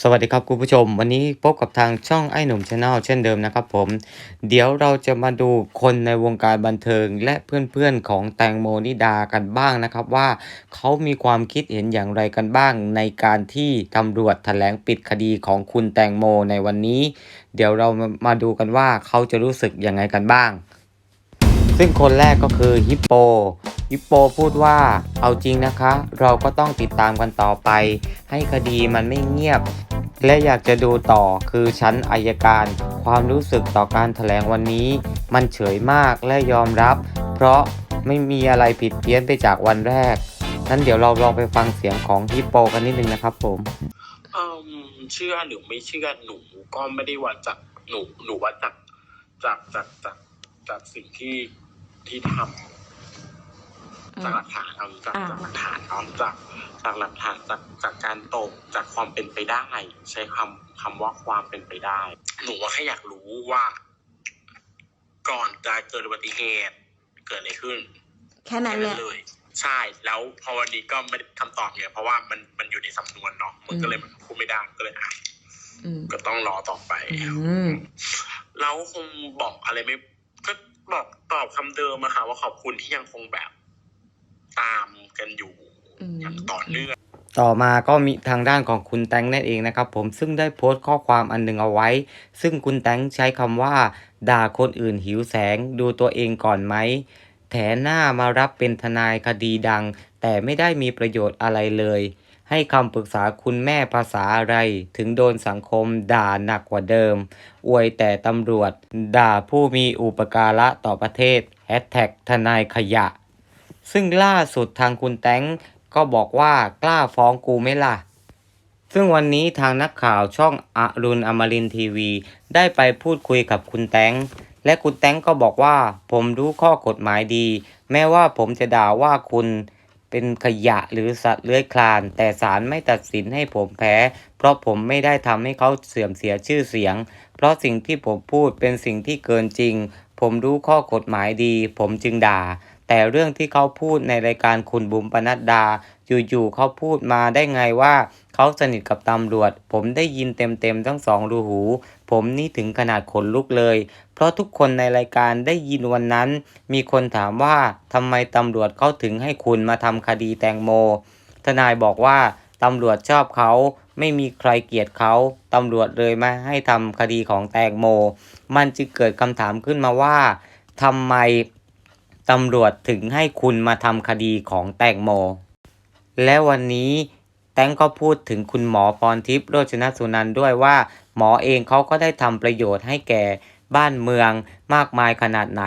สวัสดีครับคุณผู้ชม วันนี้พบกับทางช่องไอ้หนุ่มชาแนลเช่นเดิมนะครับผม เดี๋ยวเราจะมาดูคนในวงการบันเทิงและเพื่อนๆของแตงโมนิดากันบ้างนะครับว่าเขามีความคิดเห็นอย่างไรกันบ้าง ในการที่ตำรวจแถลงปิดคดีของคุณแตงโมในวันนี้ เดี๋ยวเรามามาดูกันว่าเขาจะรู้สึกยังไงกันบ้าง ซึ่งคนแรกก็คือฮิปโป ฮิปโปพูดว่า เอาจริงนะคะ เราก็ต้องติดตามกันต่อไป ให้คดีมันไม่เงียบ และอยากจะดูต่อคือชั้นอายการ ความรู้สึกต่อการถแถลงวันนี้ มันเฉยมากและยอมรับ เพราะไม่มีอะไรผิดเพี้ยนไปจากวันแรก นั้นเดี๋ยวเราลองไปฟังเสียงของฮิปโปกันนิดนึงนะครับผมเชื่อหรือไม่เชื่อหนูก็ไม่ได้วัดจากหนูหนูวัดจากจากจากจากจากสิ่งที่ที่ทำ จากหลักฐานเอาจากอ่าจากหลักฐานเนาะจากจากหลักฐานจากจากการตกจากความเป็นไปได้ ใช้คำคำว่าความเป็นไปได้ หนูว่าแค่อยากรู้ว่า ก่อนจะเกิดอุบัติเหตุเกิดอะไรขึ้น แค่นั้นแหละเลยใช่แล้วพอวันนี้ก็ไม่ได้คำตอบเนี่ยเพราะว่ามันมันอยู่ในสำนวนเนาะมันก็เลยมันพูดไม่ได้ก็เลยอะอืมก็ต้องรอต่อไปอืมเราคงบอกอะไรไม่ ก็บอกตอบคำเดิมอะค่ะว่าขอบคุณที่ยังคงแบบ ตามกันอยู่อืมอย่างต่อเนื่องต่อมาก็มีทางด้านของคุณแตงนั่นเองนะครับผมซึ่งได้โพสต์ข้อความอันหนึ่งเอาไว้ ซึ่งคุณแตงใช้คำว่า ด่าคนอื่นหิวแสงดูตัวเองก่อนไหมแถหน้ามารับเป็นทนายคดีดัง แต่ไม่ได้มีประโยชน์อะไรเลย ให้คำปรึกษาคุณแม่ภาษาอะไร ถึงโดนสังคมด่าหนักกว่าเดิม อวยแต่ตำรวจ ด่าผู้มีอุปการะต่อประเทศแฮชแท็กทนายขยะ ซึ่งล่าสุดทางคุณแตงก็บอกว่ากล้าฟ้องกูไหมล่ะ ซึ่งวันนี้ทางนักข่าวช่องอรุณอมรินทีวี ได้ไปพูดคุยกับคุณแตงและคุณแตงก็บอกว่า ผมรู้ข้อกฎหมายดี แม้ว่าผมจะด่าว่าคุณเป็นขยะหรือสัตว์เลื้อยคลาน แต่ศาลไม่ตัดสินให้ผมแพ้ เพราะผมไม่ได้ทำให้เขาเสื่อมเสียชื่อเสียง เพราะสิ่งที่ผมพูดเป็นสิ่งที่เกินจริง ผมรู้ข้อกฎหมายดี ผมจึงด่า แต่เรื่องที่เขาพูดในรายการคุณบุ๋มปนัดดา อยู่ๆเขาพูดมาได้ไงว่าเขาสนิทกับตำรวจ ผมได้ยินเต็มๆทั้งสองรูหู ผมนี่ถึงขนาดขนลุกเลย เพราะทุกคนในรายการได้ยินวันนั้น มีคนถามว่าทำไมตำรวจเขาถึงให้คุณมาทำคดีแตงโม ทนายบอกว่าตำรวจชอบเขาไม่มีใครเกลียดเขาตำรวจเลยมาให้ทำคดีของแตงโม มันจึงเกิดคำถามขึ้นมาว่าทำไม ตำรวจถึงให้คุณมาทำคดีของแตงโม และวันนี้แตงก็พูดถึงคุณหมอพรทิพย์โรจนสุนันท์ด้วยว่า หมอเองเขาก็ได้ทำประโยชน์ให้แก่บ้านเมืองมากมายขนาดไหน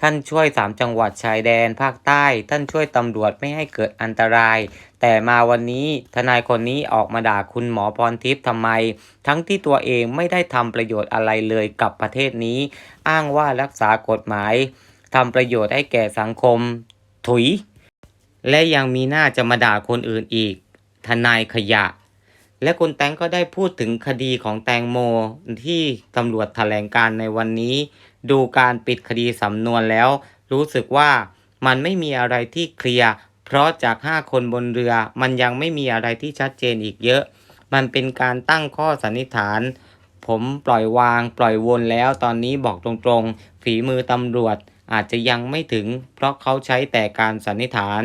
ท่านช่วยสามจังหวัดชายแดนภาคใต้ ท่านช่วยตำรวจไม่ให้เกิดอันตราย แต่มาวันนี้ทนายคนนี้ออกมาด่าคุณหมอพรทิพย์ทำไม ทั้งที่ตัวเองไม่ได้ทำประโยชน์อะไรเลยกับประเทศนี้ อ้างว่ารักษากฎหมาย ทำประโยชน์ให้แก่สังคม ถุย และยังมีหน้าจะมาด่าคนอื่นอีก ทนายขยะ และคุณแตงก็ได้พูดถึงคดีของแตงโมที่ตำรวจแถลงการในวันนี้ ดูการปิดคดีสำนวนแล้ว รู้สึกว่ามันไม่มีอะไรที่เคลียร์เพราะจาก 5 คนบนเรือ มันยังไม่มีอะไรที่ชัดเจนอีกเยอะ มันเป็นการตั้งข้อสันนิษฐาน ผมปล่อยวาง ปล่อยวนแล้ว ตอนนี้บอกตรงๆ ฝีมือตำรวจ อาจจะยังไม่ถึง เพราะเขาใช้แต่การสันนิษฐาน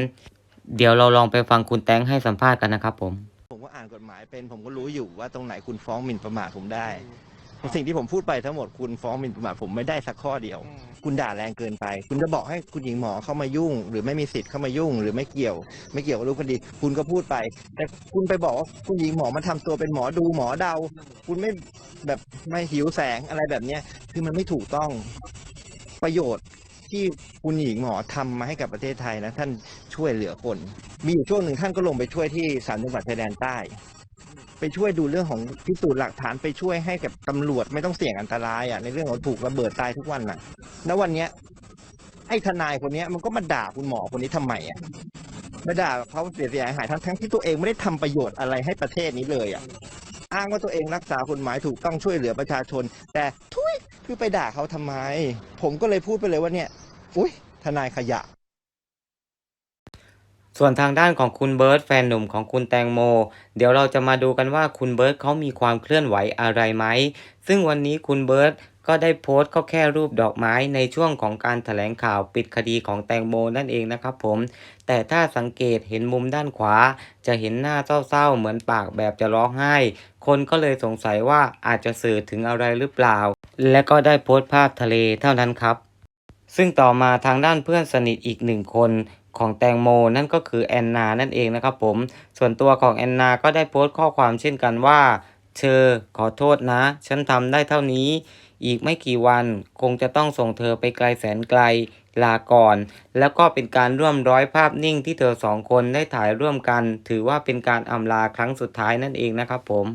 เดี๋ยวเราลองไปฟังคุณแตงให้สัมภาษณ์กันนะครับผม ผมก็อ่านกฎหมายเป็นผมก็รู้อยู่ว่าตรงไหนคุณฟ้องหมิ่นประมาทผมได้ สิ่งที่ผมพูดไปทั้งหมดคุณฟ้องหมิ่นประมาทผมไม่ได้สักข้อเดียว คุณด่าแรงเกินไป คุณจะบอกให้คุณหญิงหมอเข้ามายุ่ง หรือไม่มีสิทธิ์เข้ามายุ่ง หรือไม่เกี่ยว ไม่เกี่ยวกับรูปคดี คุณก็พูดไป แต่คุณไปบอกว่าคุณหญิงหมอมาทำตัวเป็นหมอดูหมอเดา คุณไม่แบบไม่หิวแสงอะไรแบบเนี้ยคือมันไม่ถูกต้องประโยชน์ ที่คุณหญิงหมอทำมาให้กับประเทศไทยนะท่านช่วยเหลือคน มีอยู่ช่วงหนึ่งท่านก็ลงไปช่วยที่สามจังหวัดชายแดนใต้ ไปช่วยดูเรื่องของพิสูจน์หลักฐานไปช่วยให้กับตำรวจไม่ต้องเสี่ยงอันตรายอะในเรื่องของถูกระเบิดตายทุกวันน่ะแล้ววันเนี้ยไอ้ทนายคนเนี้ยมันก็มาด่าคุณหมอคนนี้ทำไมอะมาด่าเขาเสียเสียหายทั้งทั้งที่ตัวเองไม่ได้ทำประโยชน์อะไรให้ประเทศนี้เลยอะอ้างว่าตัวเองรักษากฎหมายถูกต้องช่วยเหลือประชาชน แต่ทุยคือไปด่าเขาทำไม ผมก็เลยพูดไปเลยว่าเนี่ย อุ้ยทนายขยะ ส่วนทางด้านของคุณเบิร์ตแฟนหนุ่มของคุณแตงโม เดี๋ยวเราจะมาดูกันว่าคุณเบิร์ตเขามีความเคลื่อนไหวอะไรไหม ซึ่งวันนี้คุณเบิร์ตก็ได้โพสต์ก็แค่รูปดอกไม้ในช่วงของการแถลงข่าวปิดคดีของแตงโมนั่นเองนะครับผม แต่ถ้าสังเกตเห็นมุมด้านขวา จะเห็นหน้าเศร้าๆ เหมือนปากแบบจะร้องไห้ คนก็เลยสงสัยว่าอาจจะสื่อถึงอะไรหรือเปล่า และก็ได้โพสต์ภาพทะเลเท่านั้นครับ ซึ่งต่อมาทางด้านเพื่อนสนิทอีกหนึ่งคนของแตงโมนั่นก็คือแอนนานั่นเองนะครับผม ส่วนตัวของแอนนาก็ได้โพสต์ข้อความเช่นกันว่า เธอขอโทษนะ ฉันทำได้เท่านี้ อีกไม่กี่วันคงจะต้องส่งเธอไปไกลแสนไกลลาก่อน แล้วก็เป็นการร่วมร้อยภาพนิ่งที่เธอสองคนได้ถ่ายร่วมกัน ถือว่าเป็นการอำลาครั้งสุดท้ายนั่นเองนะครับผม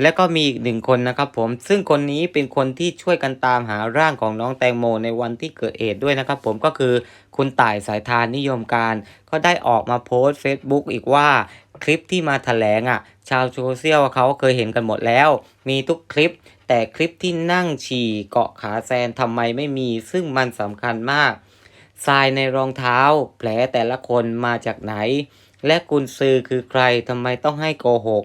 และก็มีอีกหนึ่งคนนะครับผม ซึ่งคนนี้เป็นคนที่ช่วยกันตามหาร่างของน้องแตงโมในวันที่เกิดเหตุด้วยนะครับผมก็คือคุณต่ายสายทานนิยมการ ก็ได้ออกมาโพสต์ Facebook อีกว่าคลิปที่มาแถลงอะ ชาวโซเชียลเขาเคยเห็นกันหมดแล้ว มีทุกคลิป แต่คลิปที่นั่งฉี่เกาะขาแซนทำไมไม่มี ซึ่งมันสำคัญมากทรายในรองเท้า แผลแต่ละคนมาจากไหน และกุญซือคือใครทำไมต้องให้โกหก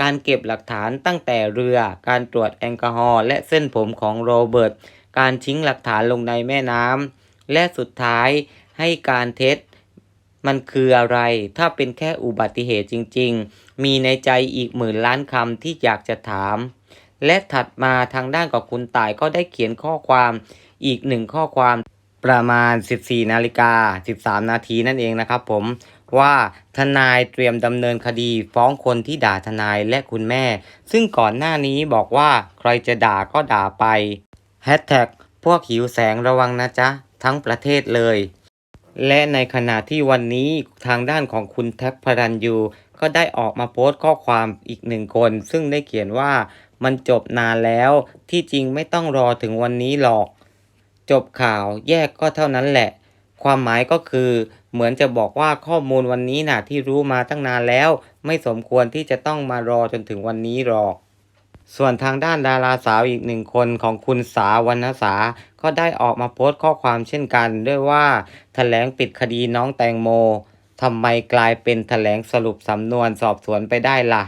การเก็บหลักฐานตั้งแต่เรือ การตรวจแอลกอฮอล์และเส้นผมของโรเบิร์ต การทิ้งหลักฐานลงในแม่น้ำ และสุดท้ายให้การเท็จมันคืออะไร ถ้าเป็นแค่อุบัติเหตุจริง ๆ มีในใจอีกหมื่นล้านคำที่อยากจะถาม และถัดมาทางด้านของคุณต่ายก็ได้เขียนข้อความอีกหนึ่งข้อความประมาณ 14 นาฬิกา 13 นาทีนั่นเองนะครับผม ว่าทนายเตรียมดำเนินคดีฟ้องคนที่ด่าทนายและคุณแม่ ซึ่งก่อนหน้านี้บอกว่าใครจะด่าก็ด่าไปแฮชแท็กพวกหิวแสงระวังนะจ๊ะ ทั้งประเทศเลย และในขณะที่วันนี้ทางด้านของคุณแท็กพรันยูก็ได้ออกมาโพสต์ข้อความอีกหนึ่งคน ซึ่งได้เขียนว่ามันจบนานแล้วที่จริงไม่ต้องรอถึงวันนี้หรอก จบข่าวแยกก็เท่านั้นแหละ ความหมายก็คือ เหมือนจะบอกว่าข้อมูลวันนี้น่ะที่รู้มาตั้งนานแล้ว ไม่สมควรที่จะต้องมารอจนถึงวันนี้หรอก ส่วนทางด้านดาราสาวอีกหนึ่งคนของคุณสาวรรณสา ก็ได้ออกมาโพสต์ข้อความเช่นกันด้วยว่าแถลงปิดคดีน้องแตงโมทำไมกลายเป็นแถลงสรุปสำนวนสอบสวนไปได้ล่ะ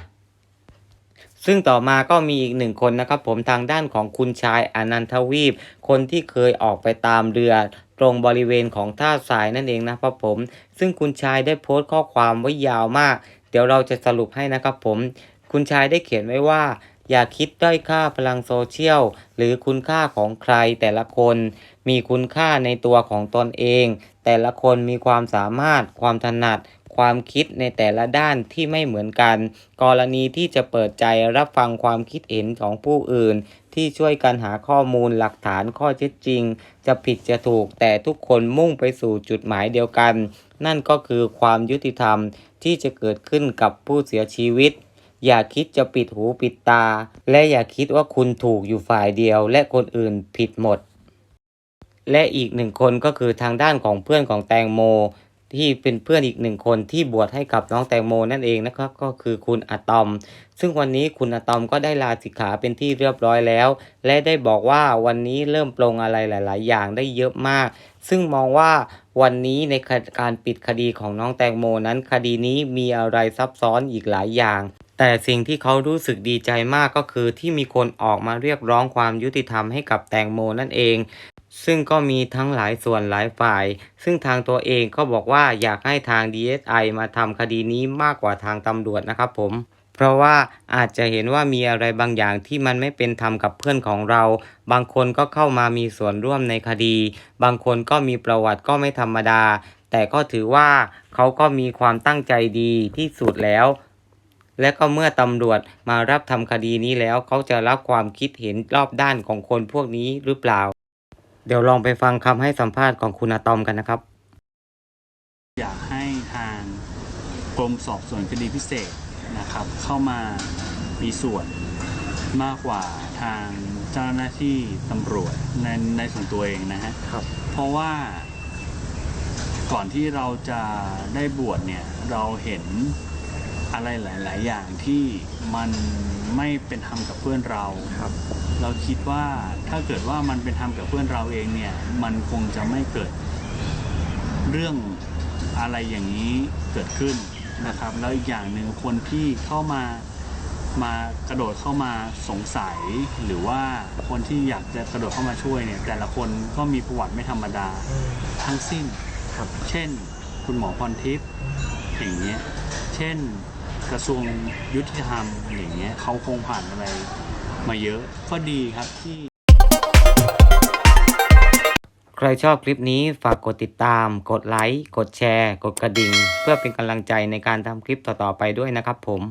ซึ่งต่อมาก็มีอีกหนึ่งคนนะครับผมทางด้านของคุณชายอนันทวีป คนที่เคยออกไปตามเรือ ตรงบริเวณของท่าทรายนั่นเองนะครับผม ซึ่งคุณชายได้โพสต์ข้อความไว้ยาวมาก เดี๋ยวเราจะสรุปให้นะครับผม คุณชายได้เขียนไว้ว่า อย่าคิดด้อยค่าพลังโซเชียล หรือคุณค่าของใครแต่ละคน มีคุณค่าในตัวของตนเอง แต่ละคนมีความสามารถความถนัด ความคิดในแต่ละด้านที่ไม่เหมือนกัน กรณีที่จะเปิดใจรับฟังความคิดเห็นของผู้อื่น ที่ช่วยกันหาข้อมูลหลักฐานข้อเท็จจริง จะผิดจะถูกแต่ทุกคนมุ่งไปสู่จุดหมายเดียวกัน นั่นก็คือความยุติธรรมที่จะเกิดขึ้นกับผู้เสียชีวิตอย่าคิดจะปิดหูปิดตา และอย่าคิดว่าคุณถูกอยู่ฝ่ายเดียว และคนอื่นผิดหมด และอีกหนึ่งคนก็คือทางด้านของเพื่อนของแตงโม ที่เป็นเพื่อนอีกหนึ่งคนที่บวชให้กับน้องแตงโมนั่นเองนะครับ ก็คือคุณอะตอม ซึ่งวันนี้คุณอะตอมก็ได้ลาสิกขาเป็นที่เรียบร้อยแล้ว และได้บอกว่าวันนี้เริ่มปลงอะไรหลาย ๆ อย่างได้เยอะมาก ซึ่งมองว่าวันนี้ในการปิดคดีของน้องแตงโมนั้น คดีนี้มีอะไรซับซ้อนอีกหลายอย่างแต่สิ่งที่เขารู้สึกดีใจมากก็คือที่มีคนออกมาเรียกร้องความยุติธรรมให้กับแตงโมนั่นเอง ซึ่งก็มีทั้งหลายส่วนหลายฝ่าย ซึ่งทางตัวเองก็บอกว่าอยากให้ทาง DSI มาทำคดีนี้มากกว่าทางตำรวจนะครับผม เพราะว่าอาจจะเห็นว่ามีอะไรบางอย่างที่มันไม่เป็นธรรมกับเพื่อนของเรา บางคนก็เข้ามามีส่วนร่วมในคดี บางคนก็มีประวัติก็ไม่ธรรมดา แต่ก็ถือว่าเขาก็มีความตั้งใจดีที่สุดแล้วและก็เมื่อตำรวจมารับทำคดีนี้แล้ว เขาจะรับความคิดเห็นรอบด้านของคนพวกนี้หรือเปล่า เดี๋ยวลองไปฟังคำให้สัมภาษณ์ของคุณอะตอมกันนะครับ อยากให้ทางกรมสอบสวนคดีพิเศษนะครับ เข้ามามีส่วนมากกว่าทางเจ้าหน้าที่ตำรวจในในส่วนตัวเองนะฮะครับ เพราะว่าก่อนที่เราจะได้บวชเนี่ยเราเห็น อะไรหลาย ๆ อย่างที่มันไม่เป็นธรรมกับเพื่อนเรา ครับ เราคิดว่าถ้าเกิดว่ามันเป็นธรรมกับเพื่อนเราเองเนี่ย มันคงจะไม่เกิดเรื่องอะไรอย่างนี้เกิดขึ้นนะครับ แล้วอีกอย่างหนึ่งคนที่เข้ามามากระโดดเข้ามาสงสัย หรือว่าคนที่อยากจะกระโดดเข้ามาช่วยเนี่ย แต่ละคนก็มีประวัติไม่ธรรมดาทั้งสิ้น ครับ เช่น คุณหมอพรทิพย์อย่างเงี้ย เช่น กระทรวงยุติธรรมอย่างเงี้ยเขาคงผ่านอะไรมาเยอะก็ดีครับที่ใครชอบคลิปนี้ฝากกดติดตาม กดไลค์ กดแชร์ กดกระดิ่ง เพื่อเป็นกำลังใจในการทำคลิปต่อๆไปด้วยนะครับผม